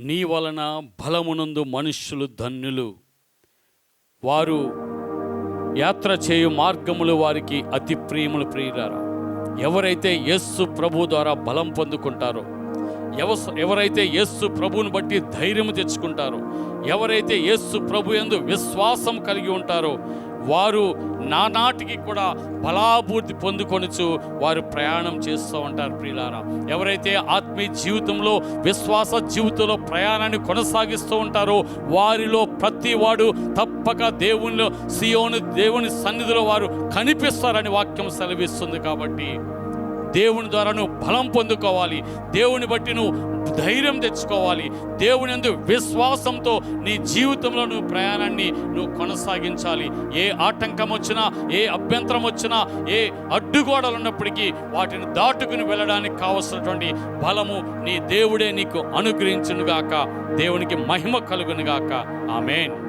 నీ వలన బలమునందు మనుష్యులు ధన్యులు. వారు యాత్ర చేయు మార్గములు వారికి అతి ప్రియములు ప్రియులారా. ఎవరైతే యస్సు ప్రభు ద్వారా బలం పొందుకుంటారో ఎవ ఎవరైతే యస్సు ప్రభువుని బట్టి ధైర్యం తెచ్చుకుంటారో ఎవరైతే యస్సు ప్రభు ఎందు విశ్వాసం కలిగి ఉంటారో వారు నానాటికి కూడా బలాభూర్తి పొందుకొనుచు వారు ప్రయాణం చేస్తూ ఉంటారు ప్రియులారా. ఎవరైతే ఆత్మీయ జీవితంలో విశ్వాస జీవితంలో ప్రయాణాన్ని కొనసాగిస్తూ ఉంటారో వారిలో ప్రతి వాడు తప్పక దేవునిలో సియోను దేవుని సన్నిధిలో వారు కనిపిస్తారని వాక్యం సెలవిస్తుంది కాబట్టి దేవుని ద్వారా నువ్వు బలం పొందుకోవాలి. దేవుని బట్టి నువ్వు ధైర్యం తెచ్చుకోవాలి. దేవుని ఎందు విశ్వాసంతో నీ జీవితంలో నువ్వు ప్రయాణాన్ని నువ్వు కొనసాగించాలి. ఏ ఆటంకం వచ్చినా ఏ అభ్యంతరం వచ్చినా ఏ అడ్డుగోడలు ఉన్నప్పటికీ వాటిని దాటుకుని వెళ్ళడానికి కావలసినటువంటి బలము నీ దేవుడే నీకు అనుగ్రహించునుగాక. దేవునికి మహిమ కలుగునుగాక. ఆమెన్.